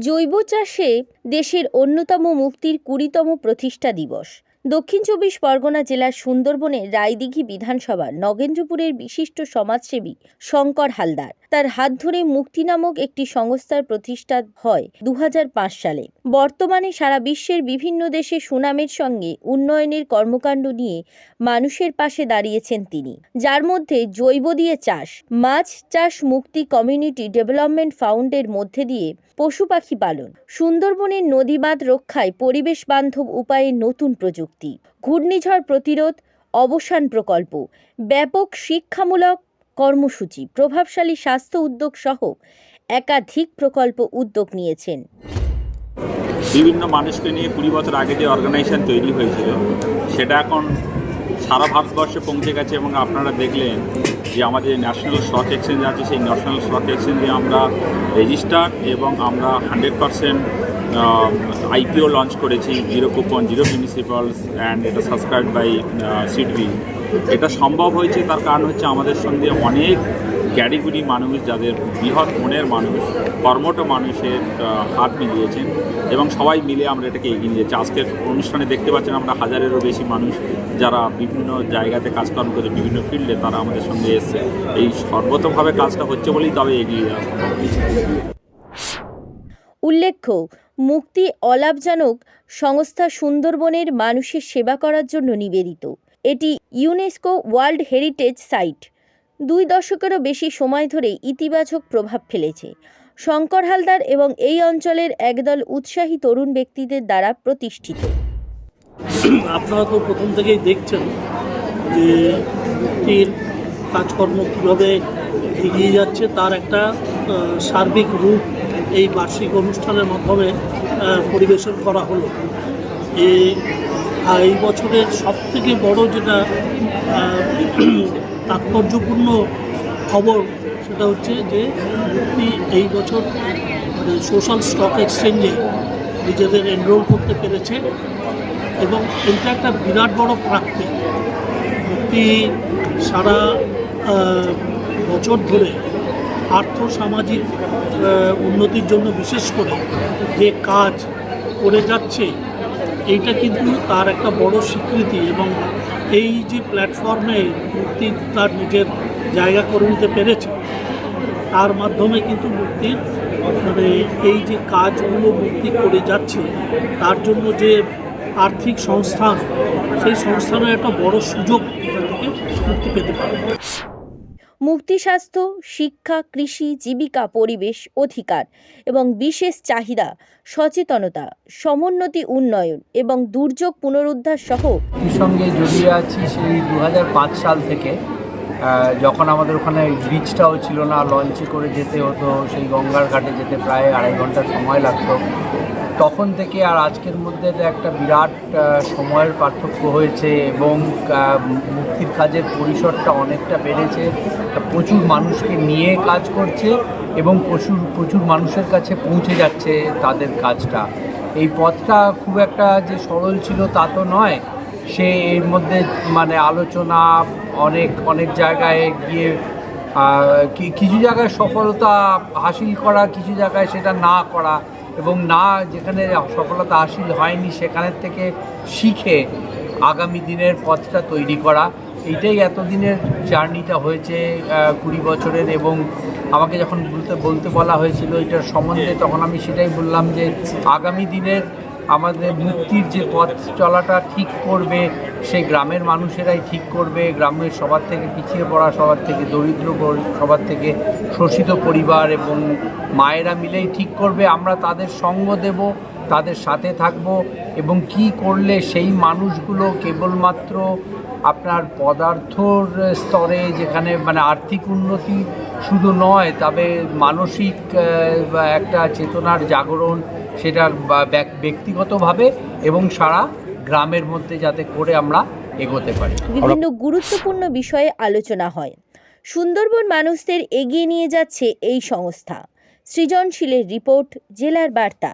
জৈব চাষে দেশের অন্যতম মুক্তির কুড়িতম প্রতিষ্ঠা দিবস। দক্ষিণ চব্বিশ পরগনা জেলার সুন্দরবনের রায়দিঘি বিধানসভার নগেন্দ্রপুরের বিশিষ্ট সমাজসেবী শঙ্কর হালদার। তার হাত ধরে মুক্তি নামক একটি সংস্থার প্রতিষ্ঠা হয় দু হাজার পাঁচ সালে। বর্তমানে সারা বিশ্বের বিভিন্ন দেশে সুনামের সঙ্গে উন্নয়নের কর্মকাণ্ড নিয়ে মানুষের পাশে দাঁড়িয়েছেন তিনি। যার মধ্যে জৈব দিয়ে চাষ, মাছ চাষ মুক্তি কমিউনিটি ডেভেলপমেন্ট ফাউন্ডের মধ্যে দিয়ে পশু পাখি পালন, সুন্দরবনের নদীবাঁধ রক্ষায় পরিবেশ বান্ধব উপায়ে নতুন প্রযুক্তি ঘূর্ণিঝড় প্রতিরোধ, অবসান প্রকল্প, ব্যাপক শিক্ষামূলক কর্মসূচি, প্রভাবশালী স্বাস্থ্য উদ্যোগ সহ একাধিক প্রকল্প উদ্যোগ নিয়েছেন। বিভিন্ন মানুষকে নিয়ে কুড়ি বছর আগে যে অর্গানাইজেশন তৈরি হয়েছিল, সেটা এখন সারা ভারতবর্ষে পৌঁছে গেছে এবং আপনারা দেখলেন যে আমাদের ন্যাশনাল স্টক এক্সচেঞ্জ আছে, সেই ন্যাশনাল স্টক এক্সচেঞ্জে আমরা রেজিস্টার এবং আমরা হান্ড্রেড পারসেন্ট আইপিও লঞ্চ করেছি zero coupon zero municipals and এটা সাবস্ক্রাইব বাই সিডবি এটা সম্ভব হয়েছে তার কারণ হচ্ছে আমাদের সঙ্গে অনেক ক্যাটেগরি মানুষ, যাদের বৃহৎ মনের মানুষ, কর্মঠ মানুষের হাত মিলিয়েছেন এবং সবাই মিলে আমরা এটাকে এগিয়ে নিয়েছি। আজকের অনুষ্ঠানে দেখতে পাচ্ছেন আমরা হাজারেরও বেশি মানুষ যারা বিভিন্ন জায়গাতে কাজকর্ম করে বিভিন্ন ফিল্ডে তারা আমাদের সঙ্গে এসছে এই সর্বতভাবে কাজটা হচ্ছে বলেই তবে এগিয়ে যাওয়া উল্লেখ্য মুক্তি অলাভজনক সংস্থা সুন্দরবনের মানুষের সেবা করার জন্য নিবেদিত। এটি ইউনেস্কো ওয়ার্ল্ড হেরিটেজ সাইট। দুই দশকেরও বেশি সময় ধরে ইতিবাচক প্রভাব ফেলেছে। শঙ্কর হালদার এবং এই অঞ্চলের একদল উৎসাহী তরুণ ব্যক্তিদের দ্বারা প্রতিষ্ঠিত। আপনারা তো প্রথম থেকেই দেখছেন যে মুক্তির কাজকর্ম কীভাবে এগিয়ে যাচ্ছে, তার একটা সার্বিক রূপ এই বার্ষিক অনুষ্ঠানের মাধ্যমে পরিবেশন করা হলো। এই বছরের সবথেকে বড় যেটা তাৎপর্যপূর্ণ খবর, সেটা হচ্ছে যে মুক্তি এই বছর মানে সোশ্যাল স্টক এক্সচেঞ্জে নিজেদের এনরোল করতে পেরেছে এবং এটা একটা বিরাট বড় প্রাপ্তি। মুক্তি সারা বছর ধরে আর্থ সামাজিক উন্নতির জন্য বিশেষ করে যে কাজ করে যাচ্ছে, এইটা কিন্তু তার একটা বড় স্বীকৃতি এবং এই যে প্ল্যাটফর্মে মুক্তি তার নিজের জায়গা করে নিতে পেরেছে, তার মাধ্যমে কিন্তু মুক্তির মানে এই যে কাজগুলো মুক্তি করে যাচ্ছে, তার জন্য যে আর্থিক সংস্থান, সেই সংস্থানের একটা বড় সুযোগ এখান থেকে মুক্তি পেতে পারে। মুক্তি স্বাস্থ্য শিক্ষা, কৃষি, জীবিকা, পরিবেশ, অধিকার এবং বিশেষ চাহিদা, সচেতনতা, সমোন্নতি উন্নয়ন এবং দুর্যোগ পুনরুদ্ধার সহ সঙ্গে জড়িয়ে আছি সেই দু হাজার পাঁচ সাল থেকে। যখন আমাদের ওখানে ব্রিজটাও ছিল না লঞ্চে করে যেতে হতো, সেই গঙ্গার ঘাটে যেতে প্রায় আড়াই ঘণ্টা সময় লাগতো। তখন থেকে আর আজকের মধ্যে একটা বিরাট সময়ের পার্থক্য হয়েছে এবং মুক্তির কাজের পরিসরটা অনেকটা বেড়েছে। প্রচুর মানুষকে নিয়ে কাজ করছে এবং প্রচুর প্রচুর মানুষের কাছে পৌঁছে যাচ্ছে তাদের কাজটা। এই পথটা খুব একটা যে সরল ছিল তা তো নয়। সে এর মধ্যে মানে আলোচনা, অনেক অনেক জায়গায় গিয়ে কিছু জায়গায় সফলতা হাসিল করা, কিছু জায়গায় সেটা না করা এবং না যেখানে সফলতা হাসিল হয়নি, সেখানের থেকে শিখে আগামী দিনের পথটা তৈরি করা। এইটাই এতদিনের জার্নিটা হয়েছে কুড়ি বছরের এবং আমাকে যখন বলতে বলতে বলা হয়েছিল এটার সম্বন্ধে, তখন আমি সেটাই বললাম যে আগামী দিনের আমাদের মুক্তির যে পথ চলাটা ঠিক করবে, সেই গ্রামের মানুষেরাই ঠিক করবে, গ্রামের সবার থেকে পিছিয়ে পড়া, সবার থেকে দরিদ্র সবার থেকে শোষিত পরিবার এবং মায়েরা মিলেই ঠিক করবে, আমরা তাদের সঙ্গ দেব, তাদের সাথে থাকব এবং কি করলে সেই মানুষগুলো কেবলমাত্র আপনার পদার্থর স্তরে যেখানে মানে আর্থিক উন্নতি শুধু নয়, তবে মানসিক একটা চেতনার জাগরণ সেটা ব্যক্তিগতভাবে এবং সারা গ্রামের মধ্যে যাতে করে আমরা এগোতে পারি। বিভিন্ন গুরুত্বপূর্ণ বিষয়ে আলোচনা হয়। সুন্দরবন মানুষদের এগিয়ে নিয়ে যাচ্ছে এই সংস্থা। সৃজনশীলের রিপোর্ট, জেলার বার্তা।